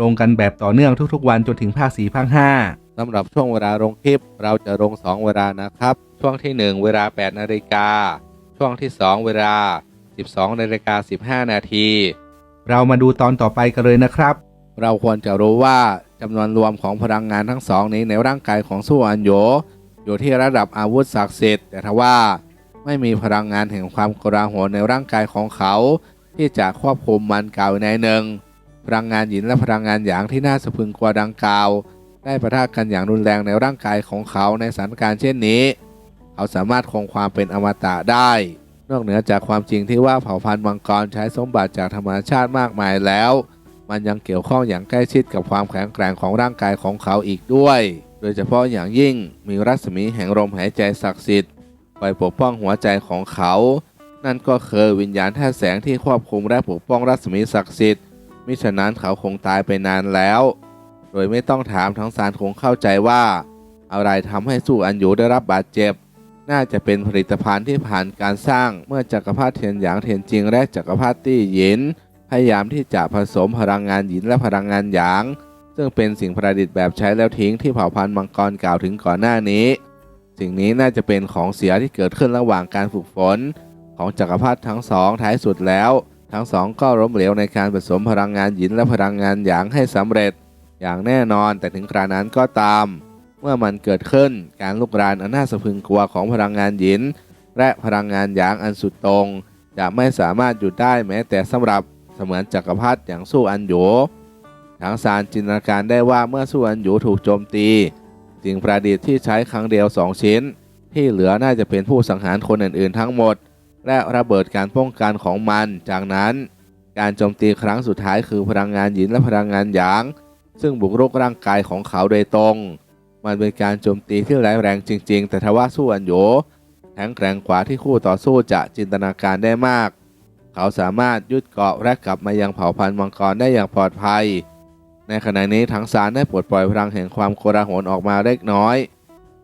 ลงกันแบบต่อเนื่องทุกๆ วันจนถึงภาค4ภาค5สำหรับช่วงเวลาลงคลิป เราจะลง 2 เวลานะครับ ช่วงที่ 1 เวลา 8 นาฬิกา ช่วงที่ 2 เวลา 12 นาฬิกา 15 นาที เรามาดูตอนต่อไปกันเลยนะครับ เราควรจะรู้ว่าจำนวนรวมของพลังงานทั้งสองนี้ในร่างกายของสู้อันโยอยู่ที่ระดับอาวุธศักดิ์สิทธิ์แต่ทว่า ไม่มีพลังงานแห่งความกราหนในร่างกายของเขา ที่จะควบคุมมันกล่าวในหนึ่ง พลังงานหยินและพลังงานหยางที่น่าสะพรึงกลัวดังกล่าว ได้ประทะกันอย่างรุนแรงในร่างกายของเขาในสถานการณ์เช่นนี้ เขาสามารถคงความเป็นอมตะได้ นอกเหนือจากความจริงที่ว่าเผ่าพันธุ์มังกรใช้สมบัติจากธรรมชาติมากมายแล้ว มันยังเกี่ยวข้องอย่างใกล้ชิดกับความแข็งแกร่งของร่างกายของเขาอีกด้วย โดยเฉพาะอย่างยิ่งมีรัศมีแห่งลมหายใจศักดิ์สิทธิ์คอยปกป้องหัวใจของเขา นั่นก็คือวิญญาณแท้แสงที่ควบคุมและปกป้องรัศมีศักดิ์สิทธิ์ มิฉะนั้นเขาคงตายไปนานแล้ว โดยไม่ต้องถามทั้งสารคงเข้าใจว่า อะไรทำให้สู้อันยูได้รับบาดเจ็บ น่าจะเป็นผลิตภัณฑ์ที่ผ่านการสร้างเมื่อจักรพรรดิเทียนหยางเทียนจริงและจักรพรรดิตี้หยินพยายามที่จะผสมพลังงานหยินและพลังงานหยาง ซึ่งเป็นสิ่งประดิษฐ์แบบใช้แล้วทิ้งที่เผ่าพันธุ์มังกรกล่าวถึงก่อนหน้านี้ สิ่งนี้น่าจะเป็นของเสียที่เกิดขึ้นระหว่างการฝึกฝน ของจักรพรรดิทั้งสองท้ายสุดแล้ว ทั้งสองก็ล้มเหลวในการผสมพลังงานหยินและพลังงานหยางให้สำเร็จ อย่างแน่นอนแต่ถึงกระนั้นก็ตาม เมื่อมันเกิดขึ้นการลุกรานอันน่าสะพึงกลัวของพลังงานหยิน และพลังงานหยางอันสุดตรง จะไม่สามารถหยุดได้แม้แต่สำหรับเสมือนจักรพรรดิอย่างสู้อันโหยทางซานจินตนาการได้ว่าเมื่อสู้อันโหยถูกโจมตีสิ่งประดิษฐ์ที่ใช้ครั้งเดียวสองชิ้น ที่เหลือน่าจะเป็นผู้สังหารคนอื่นๆทั้งหมด และระเบิดการป้องกันของมัน จากนั้นการโจมตีครั้งสุดท้ายคือพลังงานหยินและพลังงานหยาง ซึ่งบุกรุกร่างกายของเขาโดยตรง มันเป็นการโจมตีที่ร้ายแรงจริง ๆ แต่ทว่าสู้อันโยแข็งแกร่งกว่าที่คู่ต่อสู้จะจินตนาการได้มาก เขาสามารถยุดเกาะและกลับมายังเผ่าพันธุ์มังกรได้อย่างปลอดภัย ในขณะนี้ทั้งสารได้ปลดปล่อยพลังแห่งความโกลาหลออกมาเล็กน้อย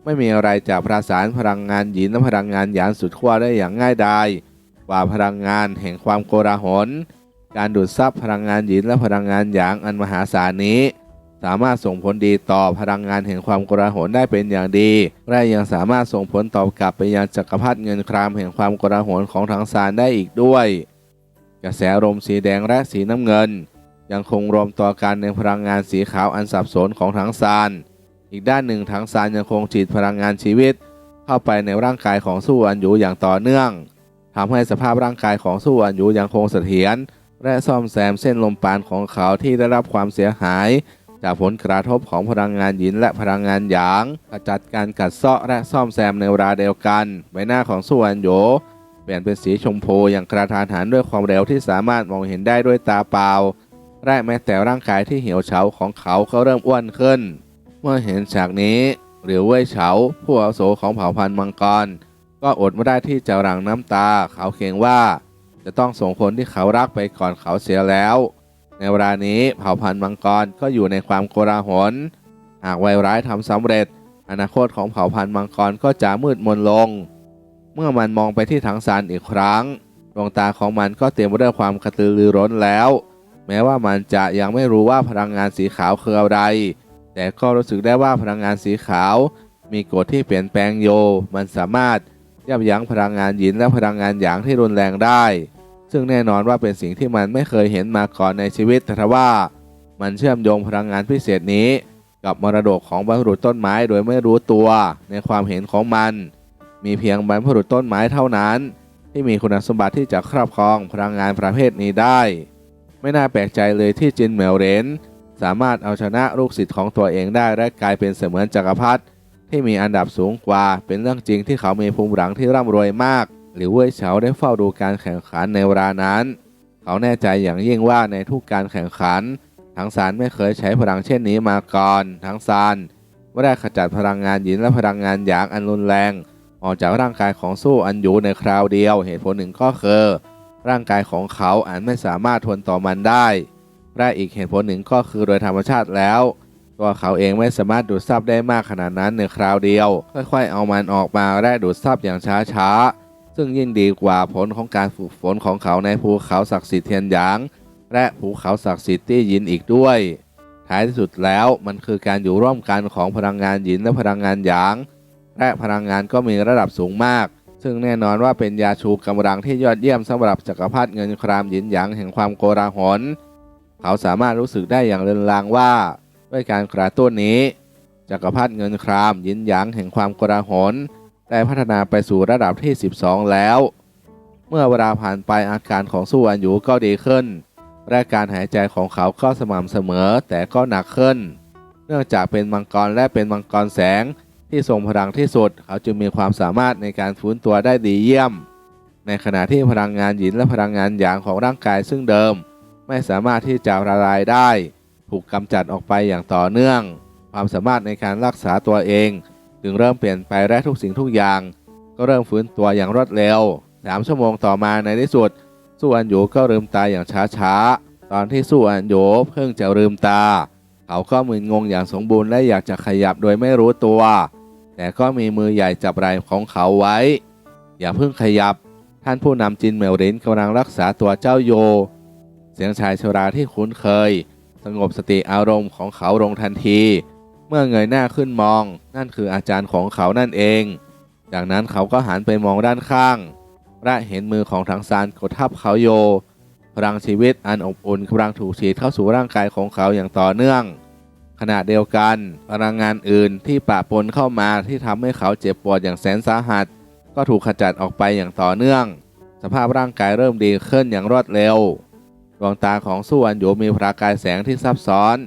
ไม่มีอะไรจะประสานพลังงานหยินและพลังงานหยางสุดขั้วได้อย่างง่ายดายกว่าพลังงานแห่งความโกลาหล การดูดซับพลังงานหยินและพลังงานหยางอันมหาศาลนี้ สามารถส่งผลดีต่อพลังงานแห่งความโกลาหลได้เป็นอย่างดี และยังสามารถส่งผลตอบกลับไปยังจักรพรรดิเงินครามแห่งความโกลาหลของทางซานได้อีกด้วย กระแสลมสีแดงและสีน้ำเงิน ยังคงรวมตัวกันในพลังงานสีขาวอันสับสนของทางซาน อีกด้านหนึ่งทางซานยังคงฉีดพลังงานชีวิต เข้าไปในร่างกายของสู้อันยูอย่างต่อเนื่องทำให้สภาพร่างกายของสู้อันยูยังคงเสถียรและซ่อมแซมเส้นลมปานของเขาที่ได้รับความเสียหาย จากผลกระทบของพลังงานหยินและพลังงานหยางขจัดการกัดเซาะและซ่อมแซมในเวลาเดียวกัน ใบหน้าของส่วนโหยเปลี่ยนเป็นสีชมพูอย่างกระทานหันด้วยความเร็วที่สามารถมองเห็นได้ด้วยตาเปล่าและแม้แต่ร่างกายที่เหี่ยวเฉาของเขาก็เริ่มอ้วนขึ้น เมื่อเห็นฉากนี้หรือเว่ยเฉาผู้อาวุโสของเผ่าพันธุ์มังกร ก็อดไม่ได้ที่จะหลั่งน้ำตาเขาเคียงว่า จะต้องส่งคนที่เขารักไปก่อนเขาเสียแล้ว ในเวลานี้เผ่าพันธุ์มังกรก็อยู่ในความโกลาหลหากไวร้ายทำสำเร็จ อนาคตของเผ่าพันธุ์มังกรก็จะมืดมนลง เมื่อมันมองไปที่ถังซานอีกครั้งดวงตาของมันก็เต็มไปด้วยความกระตือรือร้นแล้ว แม้ว่ามันจะยังไม่รู้ว่าพลังงานสีขาวคืออะไร แต่ก็รู้สึกได้ว่าพลังงานสีขาว มีกฎที่เปลี่ยนแปลงโย มันสามารถยับยั้งพลังงานหยินและพลังงานหยางที่รุนแรงได้ ซึ่งแน่นอนว่าเป็นสิ่งที่มันไม่เคยเห็นมาก่อนในชีวิตแต่ว่า มันเชื่อมโยงพลังงานพิเศษนี้ กับมรดกของบรรพบุรุษต้นไม้โดยไม่รู้ตัวในความเห็นของมัน มีเพียงบรรพบุรุษต้นไม้เท่านั้น ที่มีคุณสมบัติที่จะครอบครองพลังงานประเภทนี้ได้ ไม่น่าแปลกใจเลยที่จินเหมวเหรน สามารถเอาชนะลูกศิษย์ของตัวเองได้และกลายเป็นเสมือนจักรพรรดิที่มีอันดับสูงกว่า เป็นเรื่องจริงที่เขามีภูมิหลังที่ร่ำรวยมาก หรือเว่ยเฉาได้เฝ้าดูการแข่งขันในเวลานั้น เขาแน่ใจอย่างยิ่งว่าในทุกการแข่งขัน ทั้งซานไม่เคยใช้พลังเช่นนี้มาก่อน ทั้งซานไม่ได้ขจัดพลังงานหยินและพลังงานหยางอันรุนแรง ออกจากร่างกายของสู้อันอยู่ในคราวเดียว เหตุผลหนึ่งก็คือ ร่างกายของเขาอาจไม่สามารถทนต่อมันได้ และอีกเหตุผลหนึ่งก็คือโดยธรรมชาติแล้ว ตัวเขาเองไม่สามารถดูดซับได้มากขนาดนั้นในคราวเดียว ค่อยๆ เอามันออกมาและดูดซับอย่างช้าๆ ซึ่งยิ่งดีกว่าผลของการฝึกฝนของเขาในภูเขาศักดิ์สิทธิ์เทียนหยาง และภูเขาศักดิ์สิทธิ์ตี้ยินอีกด้วย ท้ายที่สุดแล้วมันคือการอยู่ร่วมกันของพลังงานหยินและพลังงานหยาง และพลังงานก็มีระดับสูงมากซึ่งแน่นอนว่าเป็นยาชูกำลังที่ยอดเยี่ยมสำหรับจักรพรรดิเงินครามหยินหยางแห่งความโกลาหล เขาสามารถรู้สึกได้อย่างเรือนรางว่า ด้วยการกระตุ้นนี้จักรพรรดิเงินครามหยินหยางแห่งความกลาหลได้พัฒนาไปสู่ระดับที่ 12 แล้ว เมื่อเวลาผ่านไปอาการของสู้อันยูก็ดีขึ้น และการหายใจของเขาก็สม่ำเสมอแต่ก็หนักขึ้น เนื่องจากเป็นมังกรและเป็นมังกรแสงที่ทรงพลังที่สุด เขาจึงมีความสามารถในการฟื้นตัวได้ดีเยี่ยม ในขณะที่พลังงานหยินและพลังงานหยางของร่างกายซึ่งเดิม ไม่สามารถที่จะละลายได้ ถูกกำจัดออกไปอย่างต่อเนื่อง ความสามารถในการรักษาตัวเอง จึงเริ่มเปลี่ยนไปและทุกสิ่งทุกอย่าง ก็เริ่มฟื้นตัวอย่างรวดเร็วสามชั่วโมงต่อมาในที่สุดสู้อันโยก็ลืมตาอย่างช้าๆ ตอนที่สู้อันโยเพิ่งจะลืมตา เขาก็มึนงงอย่างสมบูรณ์และอยากจะขยับโดยไม่รู้ตัว แต่ก็มีมือใหญ่จับไหล่ของเขาไว้ อย่าเพิ่งขยับ ท่านผู้นำจินเหมวรินกำลังรักษาตัวเจ้าโย สียงชายชราที่คุ้นเคย สงบสติอารมณ์ของเขาลงทันที เมื่อเงยหน้าขึ้นมอง นั่นคืออาจารย์ของเขานั่นเอง จากนั้นเขาก็หันไปมองด้านข้างและเห็นมือของทางซานกดทับเขาโย พลังชีวิตอันอบอุ่นกำลังถูกฉีดเข้าสู่ร่างกายของเขาอย่างต่อเนื่อง ขณะเดียวกันพลังงานอื่นที่ปะปนเข้ามาที่ทำให้เขาเจ็บปวดอย่างแสนสาหัส ก็ถูกขจัดออกไปอย่างต่อเนื่อง สภาพร่างกายเริ่มดีขึ้นอย่างรวดเร็ว ดวงตาของสู้อันโยมีพระกายแสงที่ซับซ้อน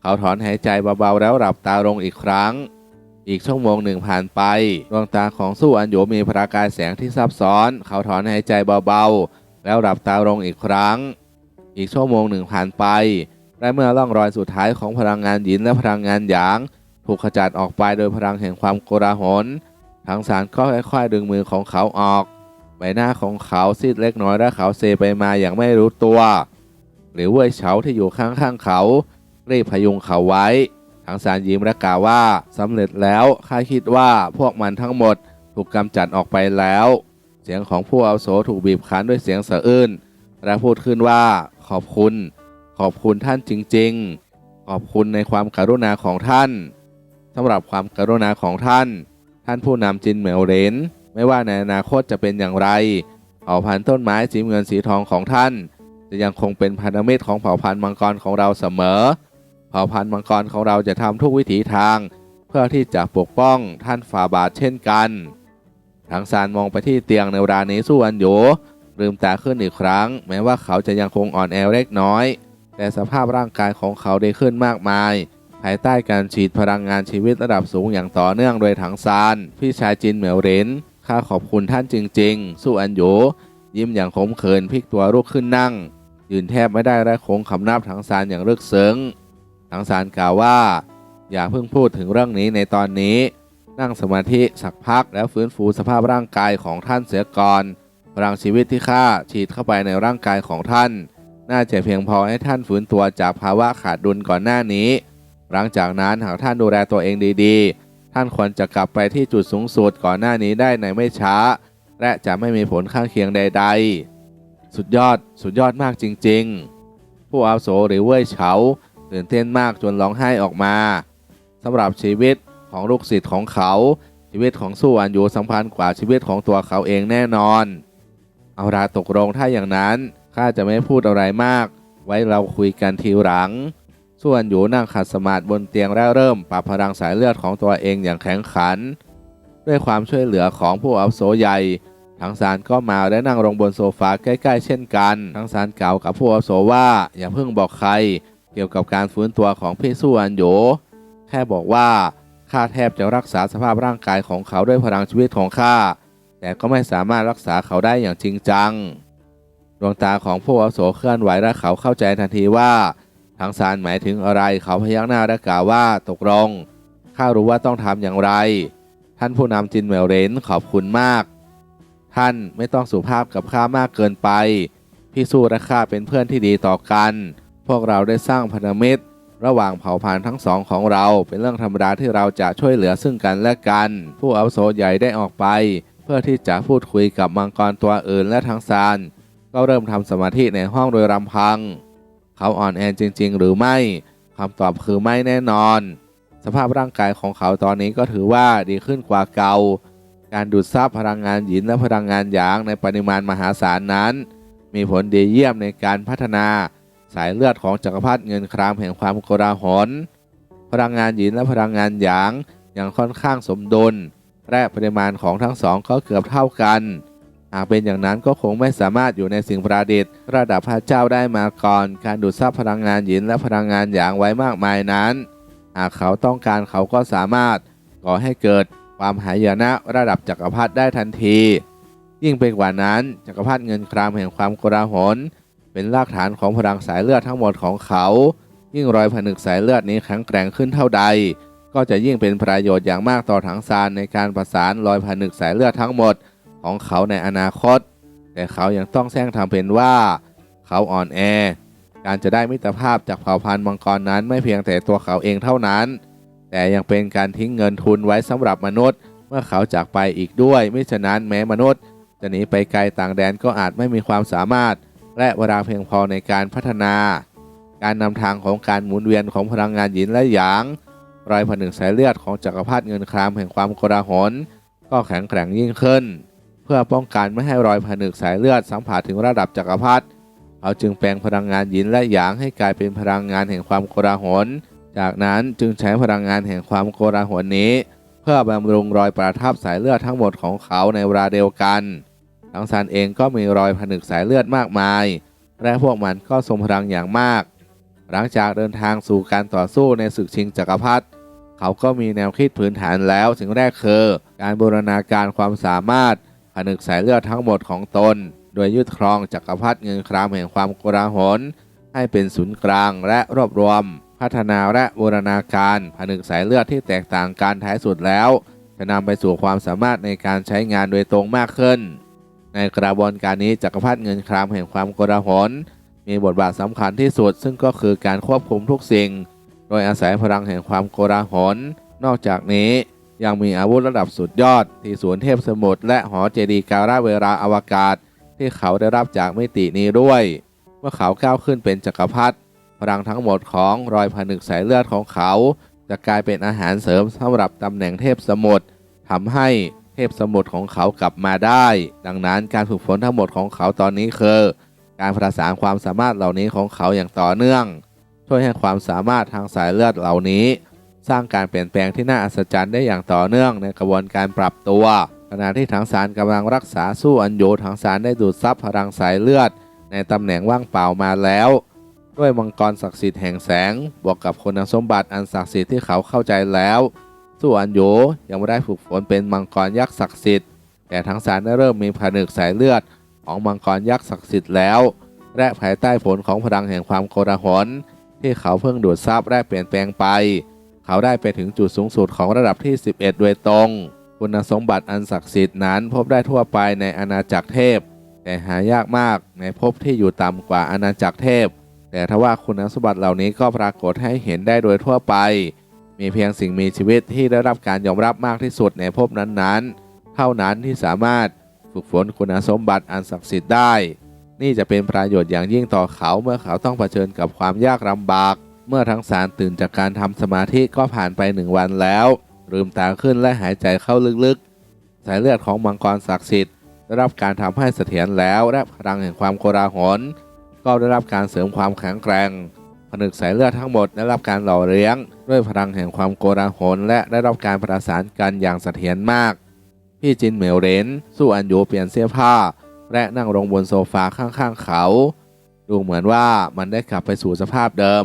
เขาถอนหายใจเบาๆแล้วหลับตาลงอีกครั้ง อีกชั่วโมงหนึ่งผ่านไป ดวงตาของสู้อันโยมีพระกายแสงที่ซับซ้อน เขาถอนหายใจเบาๆ แล้วหลับตาลงอีกครั้ง อีกชั่วโมงหนึ่งผ่านไปและเมื่อร่องรอยสุดท้ายของพลังงานหยินและพลังงานหยาง ถูกขจัดออกไปโดยพลังแห่งความโกลาหลทั้งสารก็ค่อยๆดึงมือของเขาออก ใบหน้าของเขาซีดเล็กน้อยและเขาเซไปมาอย่างไม่รู้ตัว หรือเว่ยเฉาที่อยู่ข้างๆเขา รีบพยุงเขาไว้ ทางสารยิ้มและกล่าวว่าสำเร็จแล้วข้าคิดว่าพวกมันทั้งหมดถูกกำจัดออกไปแล้ว เสียงของผู้อาวุโสถูกบีบคั้นด้วยเสียงสะอื้นและพูดขึ้นว่าขอบคุณ ขอบคุณท่านจริง ๆ ขอบคุณในความกรุณาของท่านสำหรับความกรุณาของท่าน ท่านผู้นำจินเหมวเรนไม่ว่าในอนาคตจะเป็นอย่างไรเผ่าพันธุ์ต้นไม้สีเงินสีทองของท่าน จะยังคงเป็นพันธมิตรของเผ่าพันธุ์มังกรของเราเสมอ เผ่าพันธุ์มังกรของเราจะทำทุกวิถีทาง เพื่อที่จะปกป้องท่านฝ่าบาทเช่นกันทางซานมองไปที่เตียงในเวลานี้สู้อันโยลืมตาขึ้นอีกครั้ง แม้ว่าเขาจะยังคงอ่อนแอเล็กน้อย แต่สภาพร่างกายของเขาไดีขึ้นมากมาย ภายใต้การฉีดพลังงานชีวิตระดับสูงอย่างต่อเนื่องโดยถังซานพี่ชายจินเหมียวเหรนข้าขอบคุณท่านจริง ๆ สู้อันโยยิ้มอย่างขมขื่นพลิกตัวลุกขึ้นนั่ง ยืนแทบไม่ได้และโค้งคำนับถังซานอย่างลึกซึ้งถังซานกล่าวว่า อย่าเพิ่งพูดถึงเรื่องนี้ในตอนนี้ นั่งสมาธิสักพักแล้วฟื้นฟูสภาพร่างกายของท่านเสียก่อนพลังชีวิตที่ข้าฉีดเข้าไปในร่างกายของท่าน น่าจะเพียงพอให้ท่านฟื้นตัวจากภาวะขาดดุลก่อนหน้านี้ หลังจากนั้นหากท่านดูแลตัวเองดีๆ ท่านควรจะกลับไปที่จุดสูงสุดก่อนหน้านี้ได้ในไม่ช้า และจะไม่มีผลข้างเคียงใด ๆ สุดยอดสุดยอดมากจริง ๆ ผู้อาวุโสหรือเว่ยเฉาตื่นเต้นมากจนร้องไห้ออกมาสำหรับชีวิตของลูกศิษย์ของเขาชีวิตของสู้อันอยู่สำคัญกว่าชีวิตของตัวเขาเองแน่นอน เอาราตกลงถ้าอย่างนั้นข้าจะไม่พูดอะไรมาก ไว้เราคุยกันทีหลังส่วนอยู่นั่งขัดสมาธิบนเตียงแล้วเริ่มปรับพลังสายเลือดของตัวเองอย่างแข็งขัน ด้วยความช่วยเหลือของผู้อาวุโสใหญ่ ทั้งสารก็มาและนั่งลงบนโซฟาใกล้ๆ เช่นกัน ทั้งสารกล่าวกับผู้อาวุโสว่าอย่าเพิ่งบอกใคร เกี่ยวกับการฟื้นตัวของพี่สู้อันโยแค่บอกว่าข้าแทบจะรักษาสภาพร่างกายของเขาด้วยพลังชีวิตของข้าแต่ก็ไม่สามารถรักษาเขาได้อย่างจริงจังดวงตาของผู้อาวุโสเคลื่อนไหวและเขาเข้าใจทันทีว่าทางซานหมายถึงอะไรเขาพยักหน้าและกล่าวว่าตกลงข้ารู้ว่าต้องทำอย่างไร ท่านผู้นำจินเหมลเรนขอบคุณมาก ท่านไม่ต้องสุภาพกับข้ามากเกินไป พี่สู้และข้าเป็นเพื่อนที่ดีต่อกัน พวกเราได้สร้างพันธมิตร ระหว่างเผ่าพันธุ์ทั้งสองของเราเป็นเรื่องธรรมดาที่เราจะช่วยเหลือซึ่งกันและกัน ผู้อาวุโสใหญ่ได้ออกไป เพื่อที่จะพูดคุยกับมังกรตัวอื่นและทางซานก็เริ่มทำสมาธิในห้องโดยรำพัง เขาอ่อนแอจริง ๆ หรือไม่คำตอบคือไม่แน่นอน สภาพร่างกายของเขาตอนนี้ก็ถือว่าดีขึ้นกว่าเก่า การดูดซับพลังงานหยินและพลังงานหยางในปริมาณมหาศาลนั้น มีผลดีเยี่ยมในการพัฒนาสายเลือดของจักรพรรดิเงินครามแห่งความโกลาหลพลังงานหยินและพลังงานหยางยังค่อนข้างสมดุลและปริมาณของทั้งสองก็เกือบเท่ากัน หากเป็นอย่างนั้นก็คงไม่สามารถอยู่ในสิ่งประดิษฐ์ระดับพระเจ้าได้มาก่อน การดูดซับพลังงานหยินและพลังงานหยางไว้มากมายนั้น หากเขาต้องการเขาก็สามารถก่อให้เกิด ความหายนะระดับจักรพรรดิได้ทันที ยิ่งไปกว่านั้นจักรพรรดิเงินครามแห่งความโกลาหลเป็นรากฐานของพลังสายเลือดทั้งหมดของเขา ยิ่งรอยผนึกสายเลือดนี้แข็งแกร่งขึ้นเท่าใด ก็จะยิ่งเป็นประโยชน์อย่างมากต่อถังซานในการประสานรอยผนึกสายเลือดทั้งหมดของเขาในอนาคต แต่เขายังต้องแซงทำเป็นว่า เขาอ่อนแอ การจะได้มิตรภาพจากเผ่าพันธุ์มังกรนั้นไม่เพียงแต่ตัวเขาเองเท่านั้น แต่ยังเป็นการทิ้งเงินทุนไว้สำหรับมนุษย์ เมื่อเขาจากไปอีกด้วยมิฉะนั้นแม้มนุษย์ จะหนีไปไกลต่างแดนก็อาจไม่มีความสามารถ และเวลาเพียงพอในการพัฒนา การนำทางของการหมุนเวียนของพลังงานหยินและหยางรอยผนึกสายเลือดของจักรพรรดิเงินครามแห่งความโกลาหลก็แข็งแกร่งยิ่งขึ้น เพื่อป้องกันไม่ให้รอยผนึกสายเลือดสัมผัสถึงระดับจักรพรรดิเขาจึงแปลงพลังงานหยินและหยางให้กลายเป็นพลังงานแห่งความโกลาหล จากนั้นจึงใช้พลังงานแห่งความโกลาหลนี้ เพื่อบำรุงรอยประทับสายเลือดทั้งหมดของเขาในเวลาเดียวกัน ทั้งซานเองก็มีรอยผนึกสายเลือดมากมาย และพวกมันก็ทรงพลังอย่างมาก หลังจากเดินทางสู่การต่อสู้ในศึกชิงจักรพรรดิเขาก็มีแนวคิดพื้นฐานแล้วสิ่งแรกคือการบูรณาการความสามารถผนึกสายเลือดทั้งหมดของตน โดยยึดครองจักรพรรดิเงินครามแห่งความโกลาหลให้เป็นศูนย์กลางและรวบรวม พัฒนาและบูรณาการผนึกสายเลือดที่แตกต่างกันท้ายสุดแล้ว จะนำไปสู่ความสามารถในการใช้งานโดยตรงมากขึ้น ในกระบวนการนี้จักรพรรดิเงินครามแห่งความโกลาหลมีบทบาทสำคัญที่สุด ซึ่งก็คือการควบคุมทุกสิ่ง โดยอาศัยพลังแห่งความโกลาหลนอกจากนี้ยังมีอาวุธระดับสุดยอด ที่สวนเทพสมุทรและหอเจดีย์การาเวลาอวกาศ ที่เขาได้รับจากมิตินี้ด้วย เมื่อเขาก้าวขึ้นเป็นจักรพรรดิ พลังทั้งหมดของรอยผนึกสายเลือดของเขา จะกลายเป็นอาหารเสริมสำหรับตำแหน่งเทพสมุทรทำให้เทพสมุทรของเขากลับมาได้ ดังนั้นการฝึกฝนทั้งหมดของเขาตอนนี้คือ การประสานความสามารถเหล่านี้ของเขาอย่างต่อเนื่อง ช่วยให้ความสามารถทางสายเลือดเหล่านี้ สร้างการเปลี่ยนแปลงที่น่าอัศจรรย์ได้อย่างต่อเนื่องในกระบวนการปรับตัวขณะที่ถังสารกำลังรักษาสู้อันโยถังสารได้ดูดซับพลังสายเลือด ในตำแหน่งว่างเปล่ามาแล้ว ด้วยมังกรศักดิ์สิทธิ์แห่งแสง บวกกับคุณสมบัติอันศักดิ์สิทธิ์ที่เขาเข้าใจแล้วสู้อันโยยังไม่ได้ฝึกฝนเป็นมังกรยักษ์ศักดิ์สิทธิ์ แต่ทั้งสารได้เริ่มมีผนึกสายเลือดของมังกรยักษ์ศักดิ์สิทธิ์แล้ว และภายใต้ผลของพลังแห่งความโกลาหลที่เขาเพิ่งดูดซับและเปลี่ยนแปลงไป เขาได้ไปถึงจุดสูงสุดของระดับที่ 11 โดยตรง คุณสมบัติอันศักดิ์สิทธิ์นั้นพบได้ทั่วไปในอาณาจักรเทพ แต่หายากมากในภพที่อยู่ต่ำกว่าอาณาจักรเทพ แต่ทว่าคุณสมบัติเหล่านี้ก็ปรากฏให้เห็นได้โดยทั่วไป มีเพียงสิ่งมีชีวิตที่ได้รับการยอมรับมากที่สุดในภพนั้นๆ เท่านั้นที่สามารถฝึกฝนคุณสมบัติอันศักดิ์สิทธิ์ได้ นี่จะเป็นประโยชน์อย่างยิ่งต่อเขาเมื่อเขาต้องเผชิญกับความยากลำบาก เมื่อทั้งสารตื่นจากการทำสมาธิก็ผ่านไปหนึ่งวันแล้วลืมตาขึ้นและหายใจเข้าลึกๆ สายเลือดของมังกรศักดิ์สิทธิ์ได้รับการทำให้เสถียรแล้วและพลังแห่งความโกลาหล ก็ได้รับการเสริมความแข็งแกร่งผนึกสายเลือดทั้งหมดได้รับการหล่อเลี้ยง ด้วยพลังแห่งความโกลาหลและได้รับการประสานกันอย่างเสถียรมาก พี่จินเหมวเรนสู้อันโยเปลี่ยนเสื้อผ้า และนั่งลงบนโซฟาข้างๆเขา ดูเหมือนว่ามันได้กลับไปสู่สภาพเดิม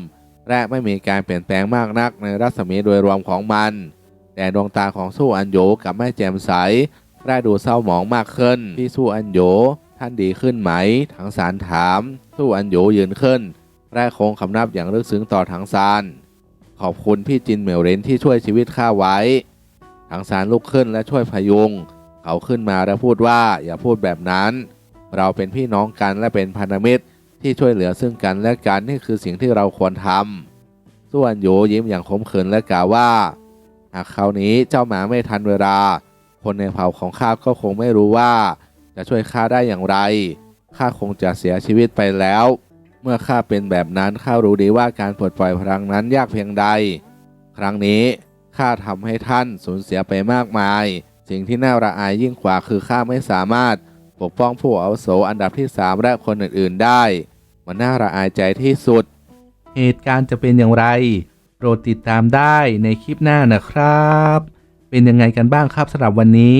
และไม่มีการเปลี่ยนแปลงมากนักในรัศมีโดยรวมของมัน แต่ดวงตาของสู้อันโยกับไม่แจ่มใสและดูเศร้าหมองมากขึ้นพี่สู้อันโย ท่านดีขึ้นไหมทั้งสารถามสู้อันโยยืนขึ้นและคงคำนับอย่างลึกซึ้งต่อถังซานขอบคุณพี่จินเหมียวเรนที่ช่วยชีวิตข้าไว้ ถังซานลุกขึ้นและช่วยพยุง เขาขึ้นมาและพูดว่าอย่าพูดแบบนั้น เราเป็นพี่น้องกันและเป็นพันธมิตรที่ช่วยเหลือซึ่งกันและกันนี่คือสิ่งที่เราควรทำส่วนโยยิ้มอย่างขมขื่นและกล่าวว่า หากคราวนี้เจ้าหมาไม่ทันเวลา คนในเผ่าของข้าก็คงไม่รู้ว่า จะช่วยข้าได้อย่างไรข้าคงจะเสียชีวิตไปแล้ว เมื่อข้าเป็นแบบนั้นข้ารู้ดีว่าการปลดปล่อยพลังนั้นยากเพียงใด ครั้งนี้ข้าทำให้ท่านสูญเสียไปมากมาย สิ่งที่น่าระอายยิ่งกว่าคือข้าไม่สามารถปกป้องผู้อาวุโสอันดับที่สามและคนอื่นๆได้ มันน่าระอายใจที่สุด เหตุการณ์จะเป็นอย่างไร โปรดติดตามได้ในคลิปหน้านะครับ เป็นยังไงกันบ้างครับสำหรับวันนี้